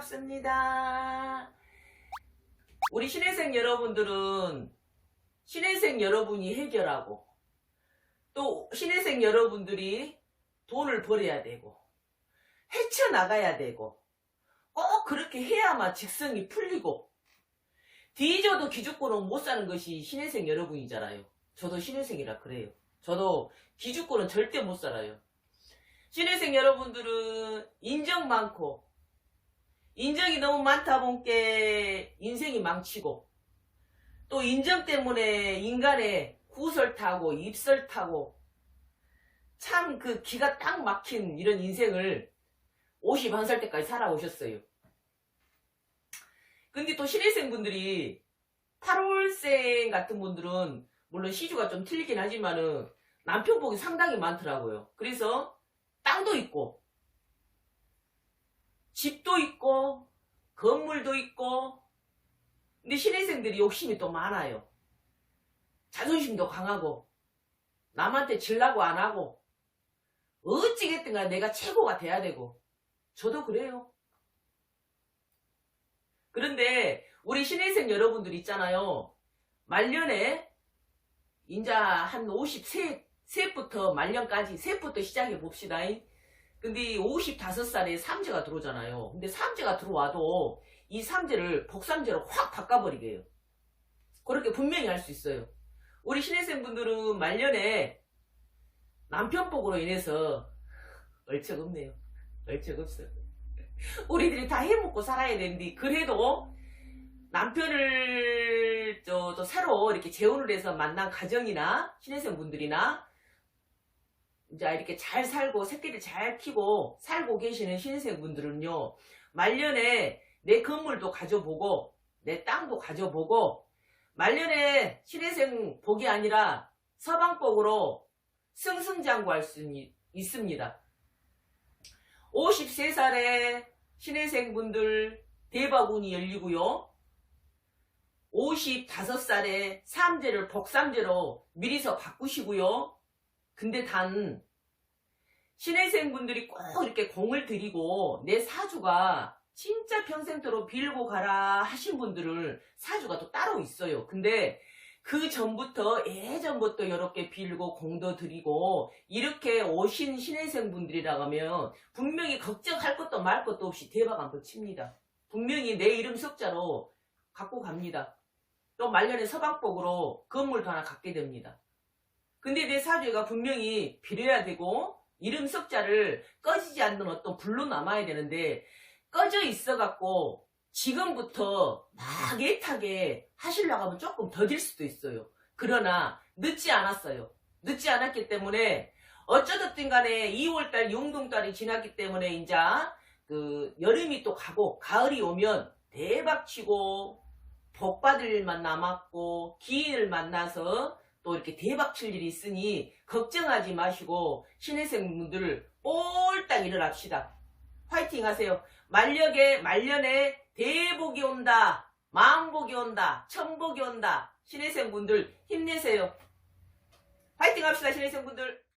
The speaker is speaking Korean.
반갑습니다. 우리 신혜생 여러분들은 신혜생 여러분이 해결하고 또 신혜생 여러분들이 돈을 벌어야 되고 헤쳐나가야 되고 꼭 그렇게 해야만 직성이 풀리고 뒤져도 기죽고는 못 사는 것이 신혜생 여러분이잖아요. 저도 신혜생이라 그래요. 저도 기죽고는 절대 못 살아요. 신혜생 여러분들은 인정 많고 인정이 너무 많다 보니까 인생이 망치고 또 인정 때문에 인간의 구설 타고 입설 타고 참 그 기가 딱 막힌 이런 인생을 51살 때까지 살아오셨어요. 근데 또 신입생 분들이 8월생 같은 분들은 물론 시주가 좀 틀리긴 하지만은 남편 복이 상당히 많더라고요. 그래서 땅도 있고 집도 있고 건물도 있고 근데 신입생들이 욕심이 또 많아요. 자존심도 강하고 남한테 질라고 안 하고 어찌겠든가 내가 최고가 돼야 되고 저도 그래요. 그런데 우리 신입생 여러분들 있잖아요. 말년에 인자 한 53, 셋부터 말년까지 셋부터 시작해 봅시다. 근데 55살에 삼재가 들어오잖아요. 근데 삼재가 들어와도 이 삼재를 복삼재로 확 바꿔버리게 해요. 그렇게 분명히 할 수 있어요. 우리 신입생 분들은 말년에 남편복으로 인해서 얼척 없네요. 얼척 없어요. 우리들이 다 해먹고 살아야 되는데 그래도 남편을 저, 저 새로 이렇게 재혼을 해서 만난 가정이나 신혜생 분들이나 이제 이렇게 잘 살고 새끼를 잘 키고 살고 계시는 신혜생 분들은요 말년에 내 건물도 가져보고 내 땅도 가져보고 말년에 신혜생 복이 아니라 서방복으로 승승장구할 수 있- 있습니다. 53살에 신혜생 분들 대박운이 열리고요. 55살에 삼재를 복삼재로 미리서 바꾸시고요. 근데 단 신혜생 분들이 꼭 이렇게 공을 들이고 내 사주가 진짜 평생도록 빌고 가라 하신 분들을 사주가 또 따로 있어요. 근데 그 전부터 예전부터 이렇게 빌고 공도 드리고 이렇게 오신 신혜생 분들이라고 하면 분명히 걱정할 것도 말 것도 없이 대박 한번 칩니다. 분명히 내 이름 석자로 갖고 갑니다. 또 말년에 서방복으로 건물도 하나 갖게 됩니다. 근데 내 사주가 분명히 빌어야 되고 이름 석자를 꺼지지 않는 어떤 불로 남아야 되는데 꺼져 있어 갖고 지금부터 막 애타게 하시려고 하면 조금 더딜 수도 있어요. 그러나 늦지 않았어요. 늦지 않았기 때문에 어쩌든 간에 2월달 용동달이 지났기 때문에 이제 그 여름이 또 가고 가을이 오면 대박치고 복 받을 일만 남았고 기인을 만나서 또 이렇게 대박 칠 일이 있으니 걱정하지 마시고 신혜생 분들 꼴딱 일어납시다. 화이팅 하세요. 말력에 말년에 대복이 온다. 만복이 온다. 천복이 온다. 신혜생 분들 힘내세요. 화이팅 합시다 신혜생 분들.